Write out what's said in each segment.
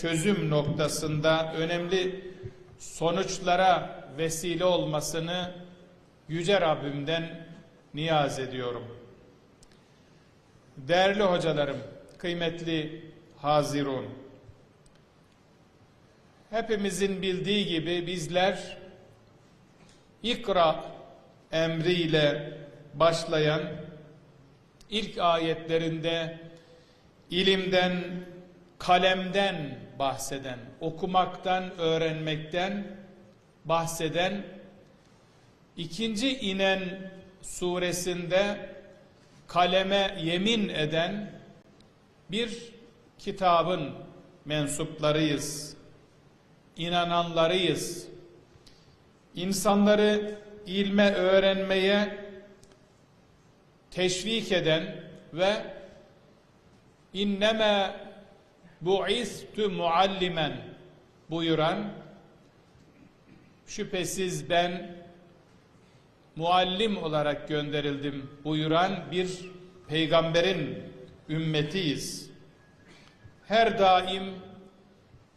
çözüm noktasında önemli sonuçlara vesile olmasını Yüce Rabbimden niyaz ediyorum. Değerli hocalarım, kıymetli Hazirun, hepimizin bildiği gibi bizler İkra emriyle başlayan ilk ayetlerinde ilimden, kalemden bahseden, okumaktan, öğrenmekten bahseden ikinci inen suresinde kaleme yemin eden bir kitabın mensuplarıyız, inananlarıyız. İnsanları ilme öğrenmeye teşvik eden ve inneme bu'istu muallimen buyuran şüphesiz ben muallim olarak gönderildim buyuran bir peygamberin ümmetiyiz. Her daim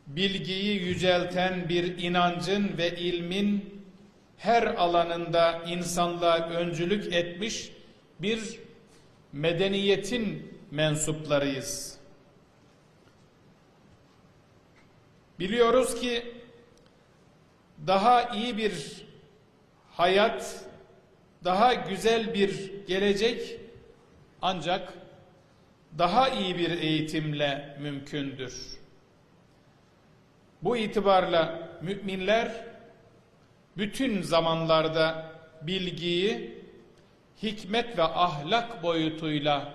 bilgiyi yücelten bir inancın ve ilmin her alanında insanlığa öncülük etmiş bir medeniyetin mensuplarıyız. Biliyoruz ki daha iyi bir hayat, daha güzel bir gelecek ancak daha iyi bir eğitimle mümkündür. Bu itibarla müminler bütün zamanlarda bilgiyi hikmet ve ahlak boyutuyla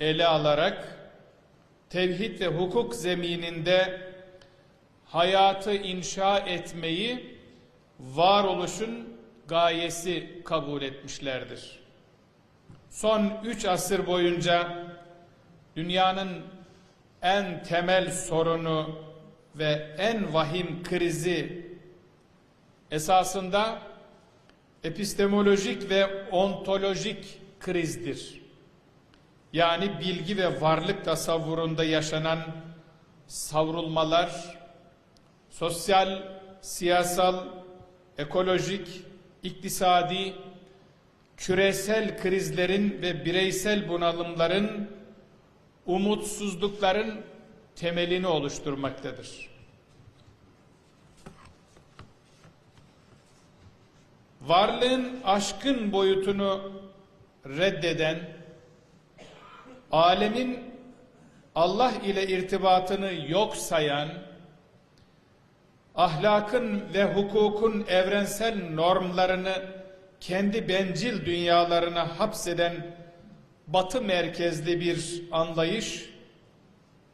ele alarak tevhid ve hukuk zemininde hayatı inşa etmeyi varoluşun gayesi kabul etmişlerdir. Son üç asır boyunca dünyanın en temel sorunu ve en vahim krizi esasında epistemolojik ve ontolojik krizdir. Yani bilgi ve varlık tasavvurunda yaşanan savrulmalar, sosyal, siyasal, ekolojik, iktisadi, küresel krizlerin ve bireysel bunalımların, umutsuzlukların temelini oluşturmaktadır. Varlığın aşkın boyutunu reddeden, alemin Allah ile irtibatını yok sayan, ahlakın ve hukukun evrensel normlarını kendi bencil dünyalarına hapseden batı merkezli bir anlayış,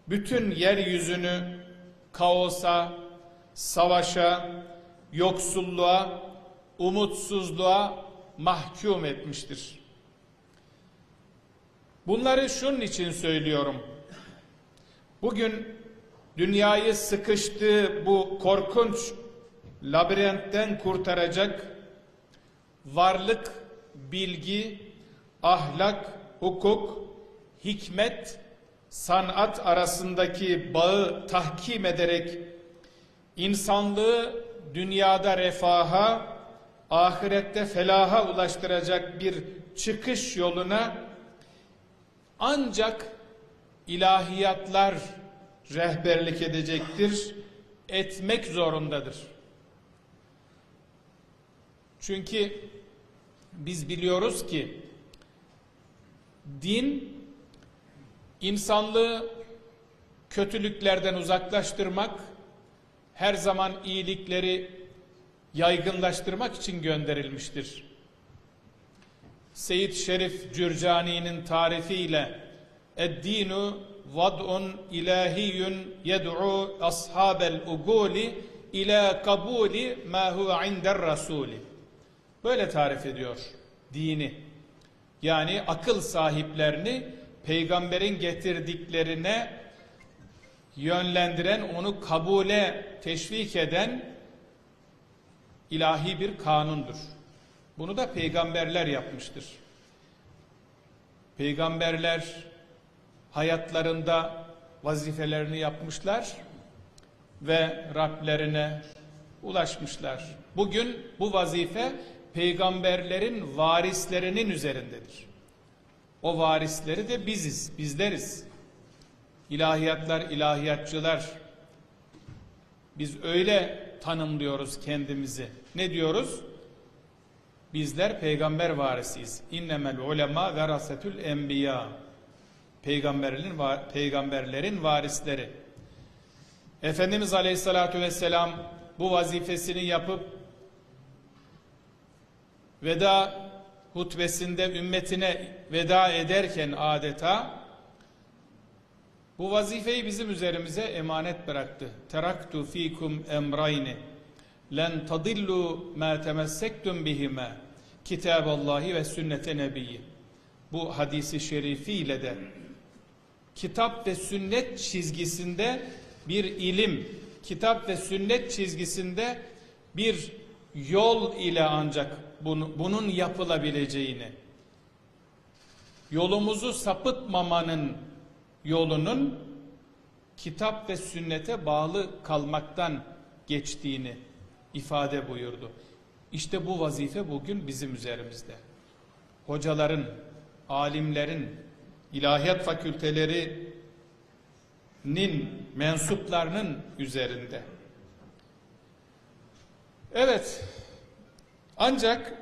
bütün yeryüzünü kaosa, savaşa, yoksulluğa, umutsuzluğa mahkum etmiştir. Bunları şunun için söylüyorum. Bugün dünyayı sıkıştığı bu korkunç labirentten kurtaracak varlık, bilgi, ahlak, hukuk, hikmet, sanat arasındaki bağı tahkim ederek insanlığı dünyada refaha, ahirette felaha ulaştıracak bir çıkış yoluna ancak ilahiyatlar rehberlik edecektir, etmek zorundadır. Çünkü biz biliyoruz ki din insanlığı kötülüklerden uzaklaştırmak, her zaman iyilikleri yaygınlaştırmak için gönderilmiştir. Seyyid Şerif Cürcani'nin tarifiyle Eddinu vad'un ilahiyyun yed'u ashabel uguli ila kabuli ma huve inder rasuli. Böyle tarif ediyor dini. Yani akıl sahiplerini peygamberin getirdiklerine yönlendiren, onu kabule teşvik eden ilahi bir kanundur. Bunu da peygamberler yapmıştır. Peygamberler hayatlarında vazifelerini yapmışlar. ve Rablerine ulaşmışlar. Bugün bu vazife peygamberlerin varislerinin üzerindedir. O varisleri de biziz, bizleriz. İlahiyatlar, ilahiyatçılar. Biz öyle tanımlıyoruz kendimizi. Ne diyoruz? Bizler peygamber varisiyiz. İnnemel ulema verasetül enbiya. Peygamberlerin, peygamberlerin varisleri. Efendimiz Aleyhisselatü Vesselam bu vazifesini yapıp veda hutbesinde ümmetine veda ederken adeta bu vazifeyi bizim üzerimize emanet bıraktı. Teraktu fikum emrayni len tadillu ma temessektum bihima kitaballahi ve sünnete nebiyyi. Bu hadisi şerifiyle de kitap ve sünnet çizgisinde bir ilim, kitap ve sünnet çizgisinde bir yol ile ancak bunu, bunun yapılabileceğini, yolumuzu sapıtmamanın yolunun kitap ve sünnete bağlı kalmaktan geçtiğini ifade buyurdu. İşte bu vazife bugün bizim üzerimizde. Hocaların, alimlerin, ilahiyat fakültelerinin mensuplarının üzerinde. Evet, ancak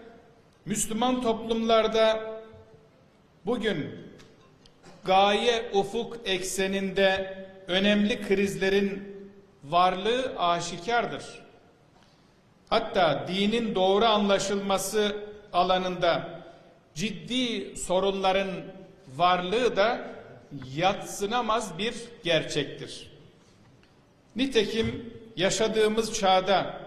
Müslüman toplumlarda bugün gaye ufuk ekseninde önemli krizlerin varlığı aşikardır. Hatta dinin doğru anlaşılması alanında ciddi sorunların varlığı da yatsınamaz bir gerçektir. Nitekim yaşadığımız çağda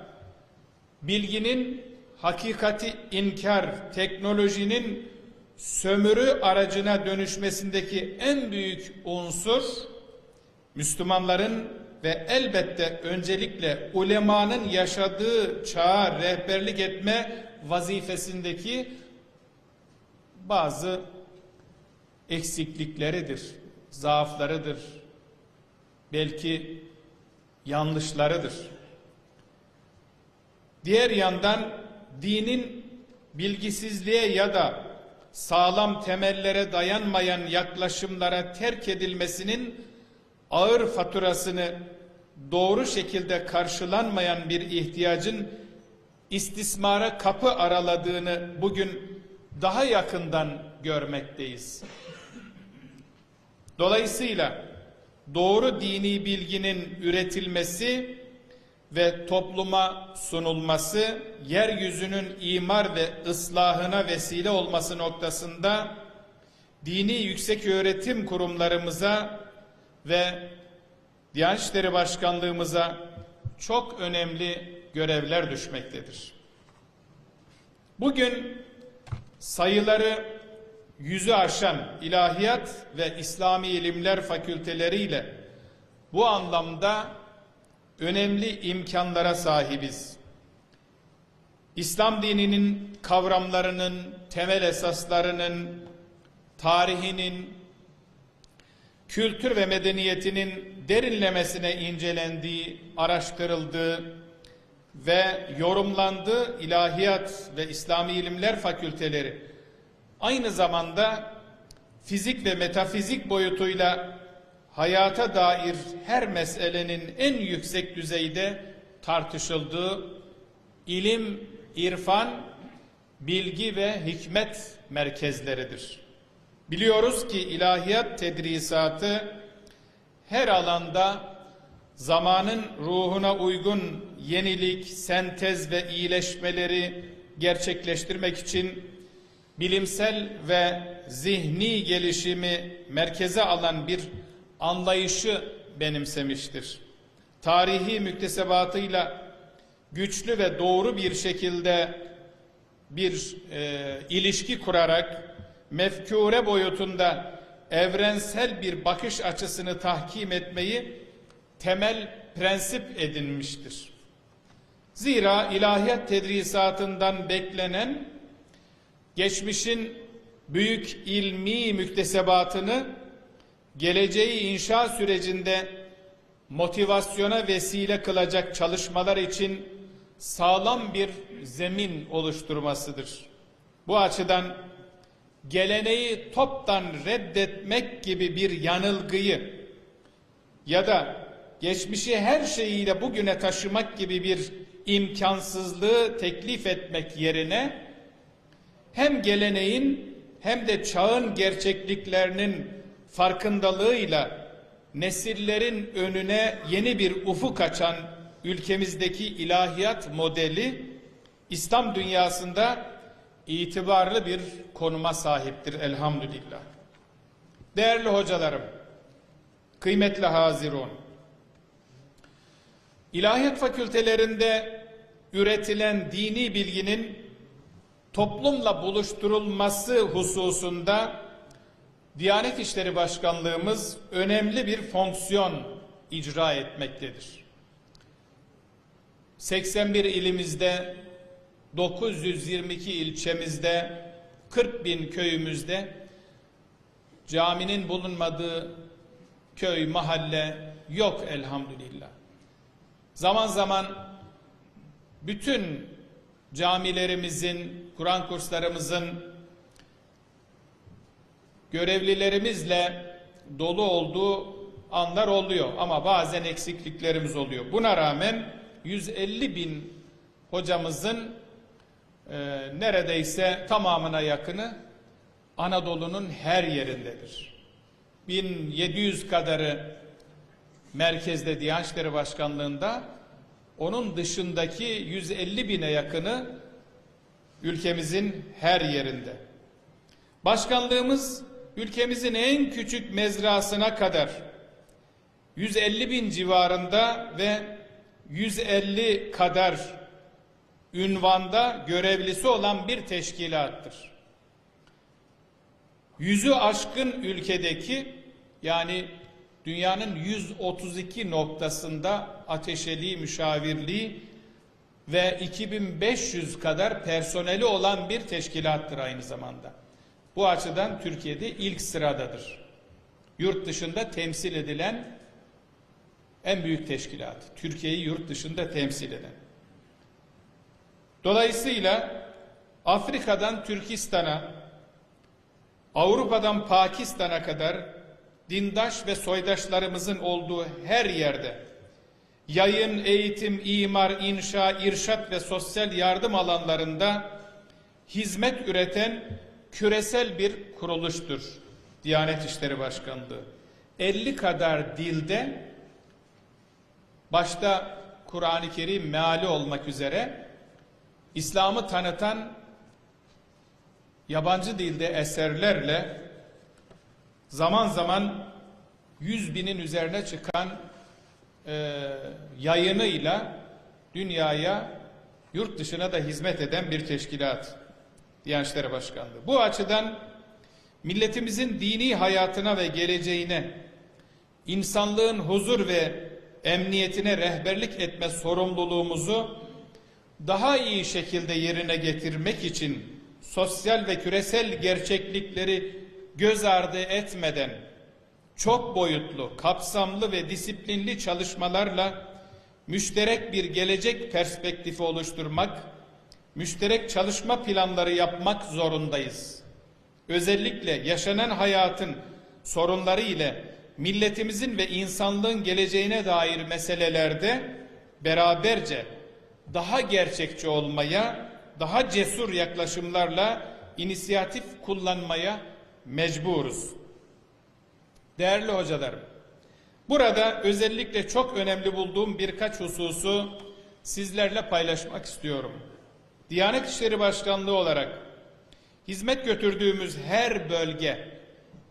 bilginin hakikati inkar, teknolojinin sömürü aracına dönüşmesindeki en büyük unsur Müslümanların ve elbette öncelikle ulemanın yaşadığı çağa rehberlik etme vazifesindeki bazı eksiklikleridir, zaaflarıdır, belki yanlışlarıdır. Diğer yandan dinin bilgisizliğe ya da sağlam temellere dayanmayan yaklaşımlara terk edilmesinin ağır faturasını doğru şekilde karşılanmayan bir ihtiyacın istismara kapı araladığını bugün daha yakından görmekteyiz. Dolayısıyla doğru dini bilginin üretilmesi ve topluma sunulması yeryüzünün imar ve ıslahına vesile olması noktasında dini yüksek öğretim kurumlarımıza ve Diyanet İşleri Başkanlığımıza çok önemli görevler düşmektedir. Bugün sayıları yüzü aşan ilahiyat ve İslami ilimler fakülteleriyle bu anlamda önemli imkanlara sahibiz. İslam dininin kavramlarının, temel esaslarının, tarihinin, kültür ve medeniyetinin derinlemesine incelendiği, araştırıldığı ve yorumlandığı ilahiyat ve İslami ilimler fakülteleri aynı zamanda fizik ve metafizik boyutuyla hayata dair her meselenin en yüksek düzeyde tartışıldığı ilim, irfan, bilgi ve hikmet merkezleridir. Biliyoruz ki ilahiyat tedrisatı her alanda zamanın ruhuna uygun yenilik, sentez ve iyileşmeleri gerçekleştirmek için bilimsel ve zihni gelişimi merkeze alan bir anlayışı benimsemiştir. Tarihi müktesebatıyla güçlü ve doğru bir şekilde bir e, ilişki kurarak mefkure boyutunda evrensel bir bakış açısını tahkim etmeyi temel prensip edinmiştir. Zira ilahiyat tedrisatından beklenen geçmişin büyük ilmi müktesebatını geleceği inşa sürecinde motivasyona vesile kılacak çalışmalar için sağlam bir zemin oluşturmasıdır. Bu açıdan geleneği toptan reddetmek gibi bir yanılgıyı ya da geçmişi her şeyiyle bugüne taşımak gibi bir imkansızlığı teklif etmek yerine hem geleneğin hem de çağın gerçekliklerinin farkındalığıyla nesillerin önüne yeni bir ufuk açan ülkemizdeki ilahiyat modeli İslam dünyasında itibarlı bir konuma sahiptir elhamdülillah. Değerli hocalarım, kıymetli hazirun, ilahiyat fakültelerinde üretilen dini bilginin toplumla buluşturulması hususunda Diyanet İşleri Başkanlığımız önemli bir fonksiyon icra etmektedir. 81 ilimizde, 922 ilçemizde, 40 bin köyümüzde caminin bulunmadığı köy, mahalle yok elhamdülillah. Zaman zaman bütün camilerimizin, Kur'an kurslarımızın görevlilerimizle dolu olduğu anlar oluyor ama bazen eksikliklerimiz oluyor. Buna rağmen 150 bin hocamızın e, neredeyse tamamına yakını Anadolu'nun her yerindedir. 1700 kadarı merkezde Diyanet İşleri Başkanlığı'nda onun dışındaki 150 bine yakını ülkemizin her yerinde. Başkanlığımız ülkemizin en küçük mezrasına kadar 150 bin civarında ve 150 kadar ünvanda görevlisi olan bir teşkilattır. Yüzü aşkın ülkedeki yani dünyanın 132 noktasında ateşeli müşavirliği ve 2500 kadar personeli olan bir teşkilattır aynı zamanda. Bu açıdan Türkiye'de ilk sıradadır. Yurt dışında temsil edilen en büyük teşkilat. Türkiye'yi yurt dışında temsil eden. Dolayısıyla Afrika'dan Türkistan'a, Avrupa'dan Pakistan'a kadar dindaş ve soydaşlarımızın olduğu her yerde yayın, eğitim, imar, inşa, irşat ve sosyal yardım alanlarında hizmet üreten küresel bir kuruluştur. Diyanet İşleri Başkanlığı. 50 kadar dilde başta Kur'an-ı Kerim meali olmak üzere İslam'ı tanıtan yabancı dilde eserlerle zaman zaman yüz binin üzerine çıkan e, yayınıyla dünyaya yurt dışına da hizmet eden bir teşkilat. Diyanet İşleri Başkanlığı. Bu açıdan milletimizin dini hayatına ve geleceğine, insanlığın huzur ve emniyetine rehberlik etme sorumluluğumuzu daha iyi şekilde yerine getirmek için sosyal ve küresel gerçeklikleri göz ardı etmeden çok boyutlu, kapsamlı ve disiplinli çalışmalarla müşterek bir gelecek perspektifi oluşturmak, müşterek çalışma planları yapmak zorundayız. Özellikle yaşanan hayatın sorunları ile milletimizin ve insanlığın geleceğine dair meselelerde beraberce daha gerçekçi olmaya, daha cesur yaklaşımlarla inisiyatif kullanmaya mecburuz. Değerli hocalarım, burada özellikle çok önemli bulduğum birkaç hususu sizlerle paylaşmak istiyorum. Diyanet İşleri Başkanlığı olarak hizmet götürdüğümüz her bölge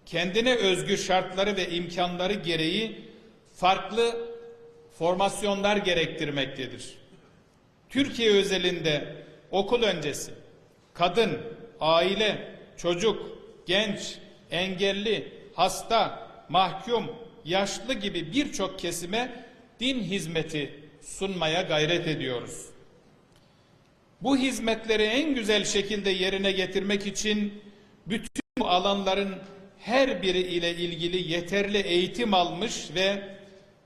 kendine özgü şartları ve imkanları gereği farklı formasyonlar gerektirmektedir. Türkiye özelinde okul öncesi, kadın, aile, çocuk, genç, engelli, hasta, mahkum, yaşlı gibi birçok kesime din hizmeti sunmaya gayret ediyoruz. Bu hizmetleri en güzel şekilde yerine getirmek için bütün bu alanların her biri ile ilgili yeterli eğitim almış ve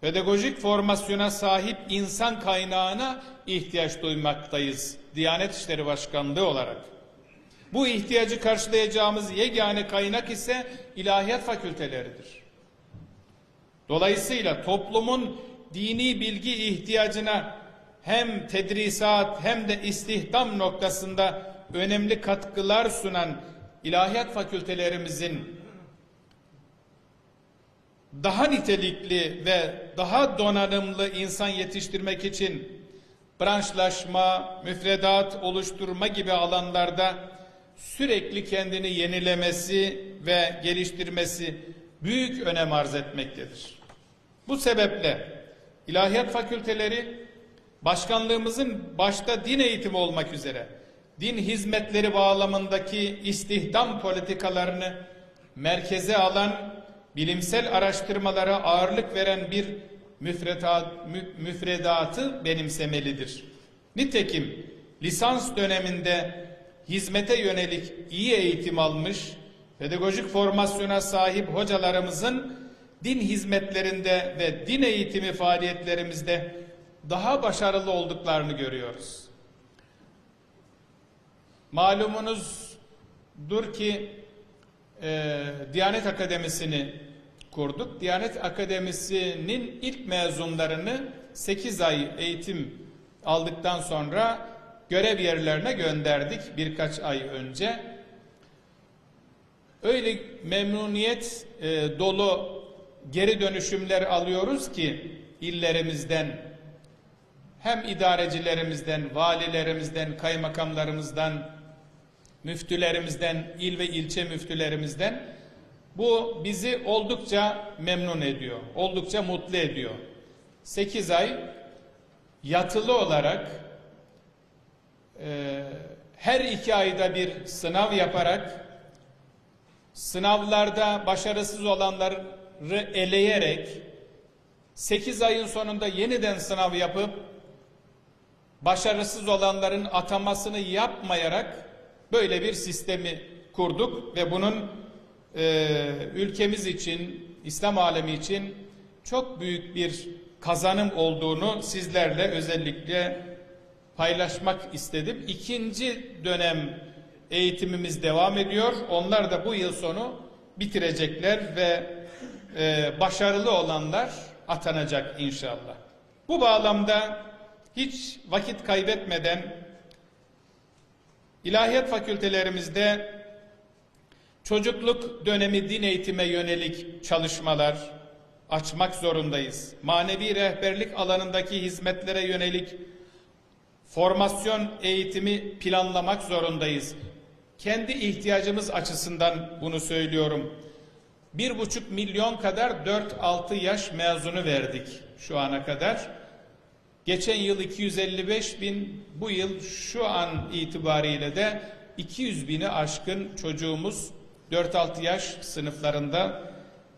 pedagojik formasyona sahip insan kaynağına ihtiyaç duymaktayız. Diyanet İşleri Başkanlığı olarak. Bu ihtiyacı karşılayacağımız yegane kaynak ise ilahiyat fakülteleridir. Dolayısıyla toplumun dini bilgi ihtiyacına hem tedrisat hem de istihdam noktasında önemli katkılar sunan ilahiyat fakültelerimizin daha nitelikli ve daha donanımlı insan yetiştirmek için branşlaşma, müfredat oluşturma gibi alanlarda sürekli kendini yenilemesi ve geliştirmesi büyük önem arz etmektedir. Bu sebeple ilahiyat fakülteleri başkanlığımızın başta din eğitimi olmak üzere din hizmetleri bağlamındaki istihdam politikalarını merkeze alan bilimsel araştırmalara ağırlık veren bir müfredat, mü, müfredatı benimsemelidir. Nitekim lisans döneminde hizmete yönelik iyi eğitim almış, pedagojik formasyona sahip hocalarımızın din hizmetlerinde ve din eğitimi faaliyetlerimizde daha başarılı olduklarını görüyoruz. Malumunuzdur ki e, Diyanet Akademisi'ni kurduk. Diyanet Akademisi'nin ilk mezunlarını 8 ay eğitim aldıktan sonra görev yerlerine gönderdik birkaç ay önce. Öyle memnuniyet e, dolu geri dönüşümler alıyoruz ki illerimizden hem idarecilerimizden, valilerimizden, kaymakamlarımızdan, müftülerimizden, il ve ilçe müftülerimizden bu bizi oldukça memnun ediyor, oldukça mutlu ediyor. 8 ay yatılı olarak e, her iki ayda bir sınav yaparak sınavlarda başarısız olanları eleyerek 8 ayın sonunda yeniden sınav yapıp başarısız olanların atamasını yapmayarak böyle bir sistemi kurduk ve bunun e, ülkemiz için, İslam alemi için çok büyük bir kazanım olduğunu sizlerle özellikle paylaşmak istedim. İkinci dönem eğitimimiz devam ediyor. Onlar da bu yıl sonu bitirecekler ve e, başarılı olanlar atanacak inşallah. Bu bağlamda hiç vakit kaybetmeden ilahiyat fakültelerimizde çocukluk dönemi din eğitime yönelik çalışmalar açmak zorundayız. Manevi rehberlik alanındaki hizmetlere yönelik formasyon eğitimi planlamak zorundayız. Kendi ihtiyacımız açısından bunu söylüyorum. Bir buçuk milyon kadar 4-6 yaş mezunu verdik şu ana kadar. Geçen yıl 255 bin, bu yıl şu an itibariyle de 200 bini aşkın çocuğumuz 4-6 yaş sınıflarında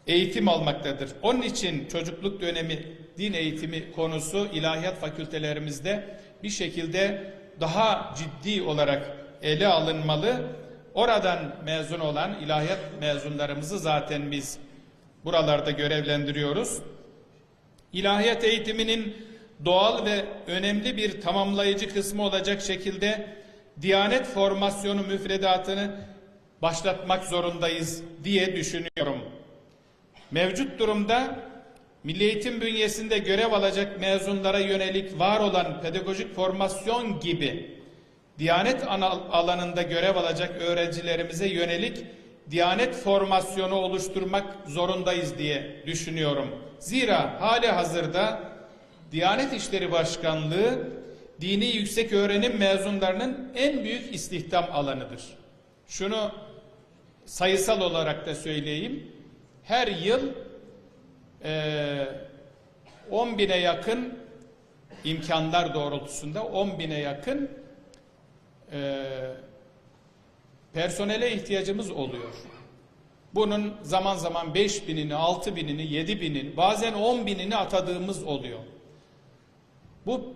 eğitim almaktadır. Onun için çocukluk dönemi din eğitimi konusu ilahiyat fakültelerimizde bir şekilde daha ciddi olarak ele alınmalı. Oradan mezun olan ilahiyat mezunlarımızı zaten biz buralarda görevlendiriyoruz. İlahiyat eğitiminin doğal ve önemli bir tamamlayıcı kısmı olacak şekilde Diyanet formasyonu müfredatını başlatmak zorundayız diye düşünüyorum. Mevcut durumda Milli Eğitim bünyesinde görev alacak mezunlara yönelik var olan pedagojik formasyon gibi Diyanet alanında görev alacak öğrencilerimize yönelik Diyanet formasyonu oluşturmak zorundayız diye düşünüyorum. Zira hali hazırda Diyanet İşleri Başkanlığı dini yüksek öğrenim mezunlarının en büyük istihdam alanıdır. Şunu sayısal olarak da söyleyeyim. Her yıl e, 10 bine yakın imkanlar doğrultusunda 10 bine yakın e, personele ihtiyacımız oluyor. Bunun zaman zaman 5 binini, 6 binini, 7 binini, bazen 10 binini atadığımız oluyor. Bu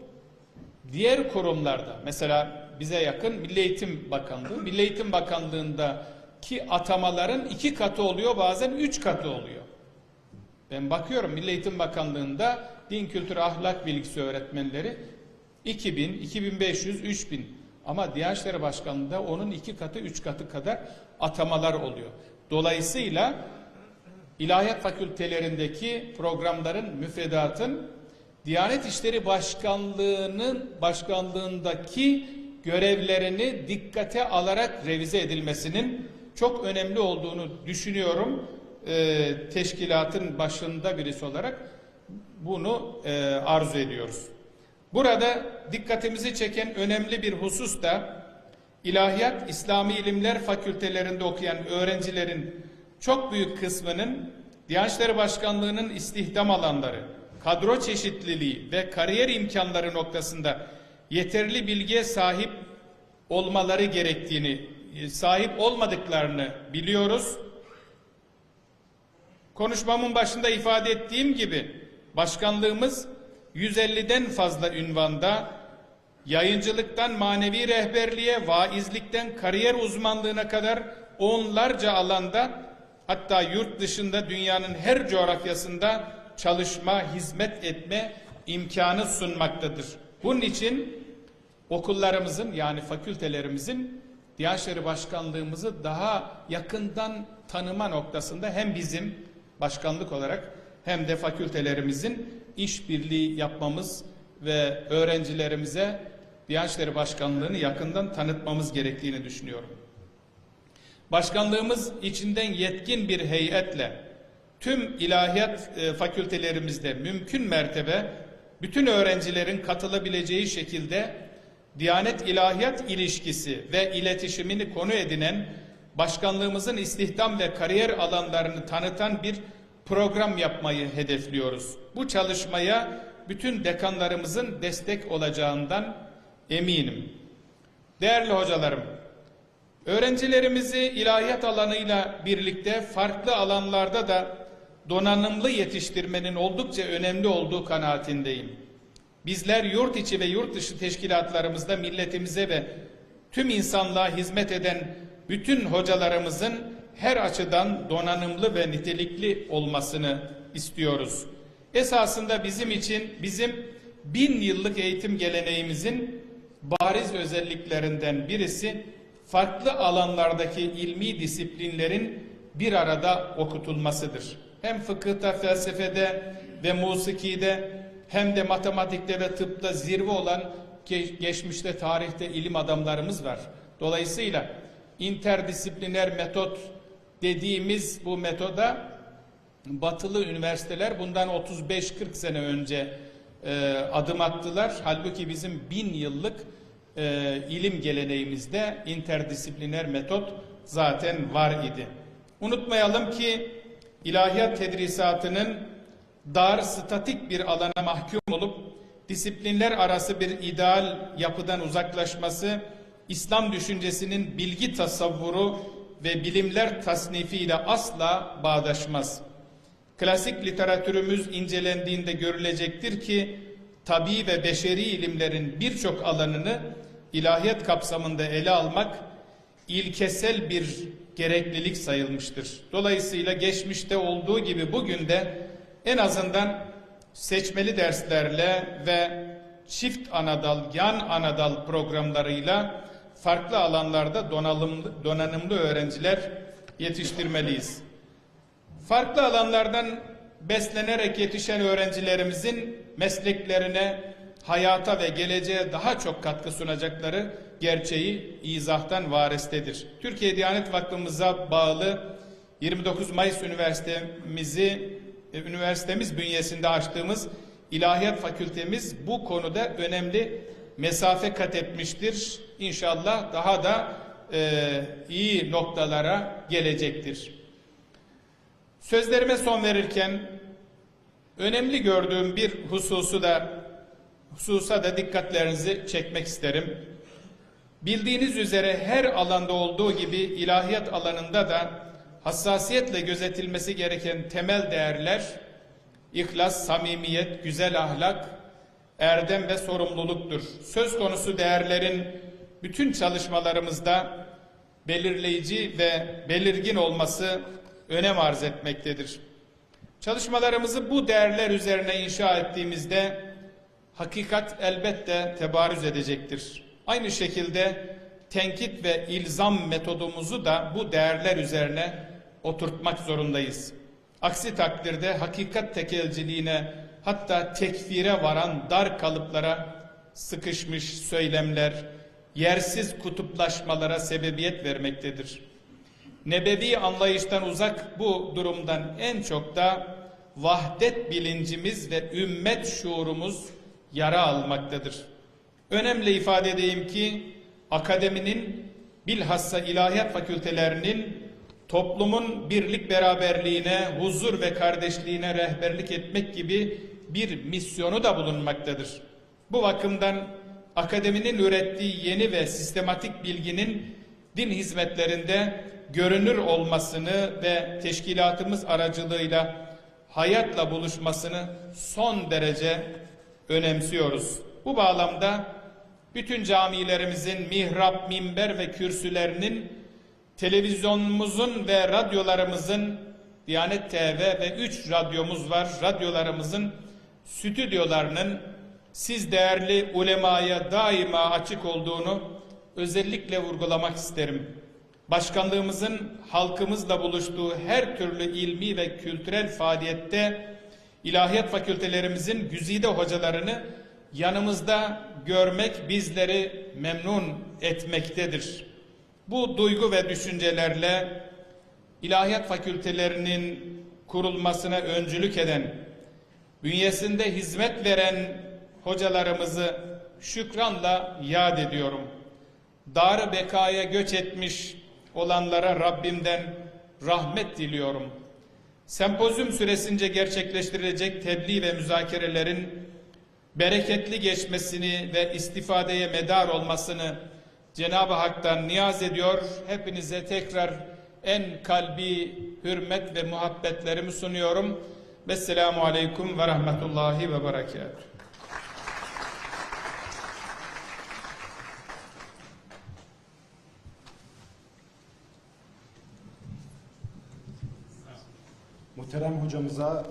diğer kurumlarda mesela bize yakın Milli Eğitim Bakanlığı, Milli Eğitim Bakanlığı'nda ki atamaların iki katı oluyor bazen üç katı oluyor. Ben bakıyorum Milli Eğitim Bakanlığı'nda din kültürü ahlak bilgisi öğretmenleri 2000, 2500, 3000 ama Diyanet İşleri Başkanlığı'nda onun iki katı, üç katı kadar atamalar oluyor. Dolayısıyla ilahiyat fakültelerindeki programların, müfredatın Diyanet İşleri Başkanlığı'nın başkanlığındaki görevlerini dikkate alarak revize edilmesinin çok önemli olduğunu düşünüyorum. Ee, teşkilatın başında birisi olarak bunu e, arzu ediyoruz. Burada dikkatimizi çeken önemli bir husus da İlahiyat İslami İlimler Fakültelerinde okuyan öğrencilerin çok büyük kısmının Diyanet Başkanlığı'nın istihdam alanları, kadro çeşitliliği ve kariyer imkanları noktasında yeterli bilgiye sahip olmaları gerektiğini, e, sahip olmadıklarını biliyoruz. Konuşmamın başında ifade ettiğim gibi başkanlığımız 150'den fazla ünvanda yayıncılıktan manevi rehberliğe, vaizlikten kariyer uzmanlığına kadar onlarca alanda hatta yurt dışında dünyanın her coğrafyasında çalışma, hizmet etme imkanı sunmaktadır. Bunun için okullarımızın yani fakültelerimizin Diyanet İşleri Başkanlığımızı daha yakından tanıma noktasında hem bizim başkanlık olarak hem de fakültelerimizin işbirliği yapmamız ve öğrencilerimize Diyanet İşleri Başkanlığı'nı yakından tanıtmamız gerektiğini düşünüyorum. Başkanlığımız içinden yetkin bir heyetle tüm ilahiyat e, fakültelerimizde mümkün mertebe bütün öğrencilerin katılabileceği şekilde Diyanet ilahiyat ilişkisi ve iletişimini konu edinen başkanlığımızın istihdam ve kariyer alanlarını tanıtan bir program yapmayı hedefliyoruz. Bu çalışmaya bütün dekanlarımızın destek olacağından eminim. Değerli hocalarım, öğrencilerimizi ilahiyat alanıyla birlikte farklı alanlarda da donanımlı yetiştirmenin oldukça önemli olduğu kanaatindeyim. Bizler yurt içi ve yurt dışı teşkilatlarımızda milletimize ve tüm insanlığa hizmet eden bütün hocalarımızın her açıdan donanımlı ve nitelikli olmasını istiyoruz. Esasında bizim için bizim bin yıllık eğitim geleneğimizin bariz özelliklerinden birisi farklı alanlardaki ilmi disiplinlerin bir arada okutulmasıdır. Hem fıkıhta, felsefede ve musikide hem de matematikte ve tıpta zirve olan geçmişte tarihte ilim adamlarımız var. Dolayısıyla interdisipliner metot dediğimiz bu metoda batılı üniversiteler bundan 35-40 sene önce e, adım attılar. Halbuki bizim bin yıllık e, ilim geleneğimizde interdisipliner metot zaten var idi. Unutmayalım ki ilahiyat tedrisatının dar, statik bir alana mahkum olup disiplinler arası bir ideal yapıdan uzaklaşması, İslam düşüncesinin bilgi tasavvuru ve bilimler tasnifiyle asla bağdaşmaz. Klasik literatürümüz incelendiğinde görülecektir ki tabi ve beşeri ilimlerin birçok alanını ilahiyat kapsamında ele almak ilkesel bir gereklilik sayılmıştır. Dolayısıyla geçmişte olduğu gibi bugün de en azından seçmeli derslerle ve çift anadal, yan anadal programlarıyla farklı alanlarda donanımlı, donanımlı öğrenciler yetiştirmeliyiz. Farklı alanlardan beslenerek yetişen öğrencilerimizin mesleklerine, hayata ve geleceğe daha çok katkı sunacakları gerçeği izahtan varestedir. Türkiye Diyanet Vakfımıza bağlı 29 Mayıs Üniversitemizi e, üniversitemiz bünyesinde açtığımız İlahiyat Fakültemiz bu konuda önemli mesafe kat etmiştir. İnşallah daha da e, iyi noktalara gelecektir. Sözlerime son verirken önemli gördüğüm bir hususu da hususa da dikkatlerinizi çekmek isterim. Bildiğiniz üzere her alanda olduğu gibi ilahiyat alanında da hassasiyetle gözetilmesi gereken temel değerler ihlas, samimiyet, güzel ahlak, erdem ve sorumluluktur. Söz konusu değerlerin bütün çalışmalarımızda belirleyici ve belirgin olması önem arz etmektedir. Çalışmalarımızı bu değerler üzerine inşa ettiğimizde hakikat elbette tebarüz edecektir. Aynı şekilde tenkit ve ilzam metodumuzu da bu değerler üzerine oturtmak zorundayız. Aksi takdirde hakikat tekelciliğine hatta tekfire varan dar kalıplara sıkışmış söylemler, yersiz kutuplaşmalara sebebiyet vermektedir. Nebevi anlayıştan uzak bu durumdan en çok da vahdet bilincimiz ve ümmet şuurumuz yara almaktadır. Önemli ifade edeyim ki akademinin bilhassa ilahiyat fakültelerinin toplumun birlik beraberliğine, huzur ve kardeşliğine rehberlik etmek gibi bir misyonu da bulunmaktadır. Bu bakımdan akademinin ürettiği yeni ve sistematik bilginin din hizmetlerinde görünür olmasını ve teşkilatımız aracılığıyla hayatla buluşmasını son derece önemsiyoruz. Bu bağlamda bütün camilerimizin mihrap, minber ve kürsülerinin televizyonumuzun ve radyolarımızın Diyanet TV ve 3 radyomuz var. Radyolarımızın stüdyolarının siz değerli ulemaya daima açık olduğunu özellikle vurgulamak isterim. Başkanlığımızın halkımızla buluştuğu her türlü ilmi ve kültürel faaliyette ilahiyat fakültelerimizin güzide hocalarını yanımızda görmek bizleri memnun etmektedir. Bu duygu ve düşüncelerle ilahiyat fakültelerinin kurulmasına öncülük eden, bünyesinde hizmet veren hocalarımızı şükranla yad ediyorum. Dar bekaya göç etmiş olanlara Rabbimden rahmet diliyorum. Sempozyum süresince gerçekleştirilecek tebliğ ve müzakerelerin bereketli geçmesini ve istifadeye medar olmasını Cenab-ı Hak'tan niyaz ediyor. Hepinize tekrar en kalbi hürmet ve muhabbetlerimi sunuyorum. Vesselamu Aleyküm ve Rahmetullahi ve Berekatuhu. Muhterem hocamıza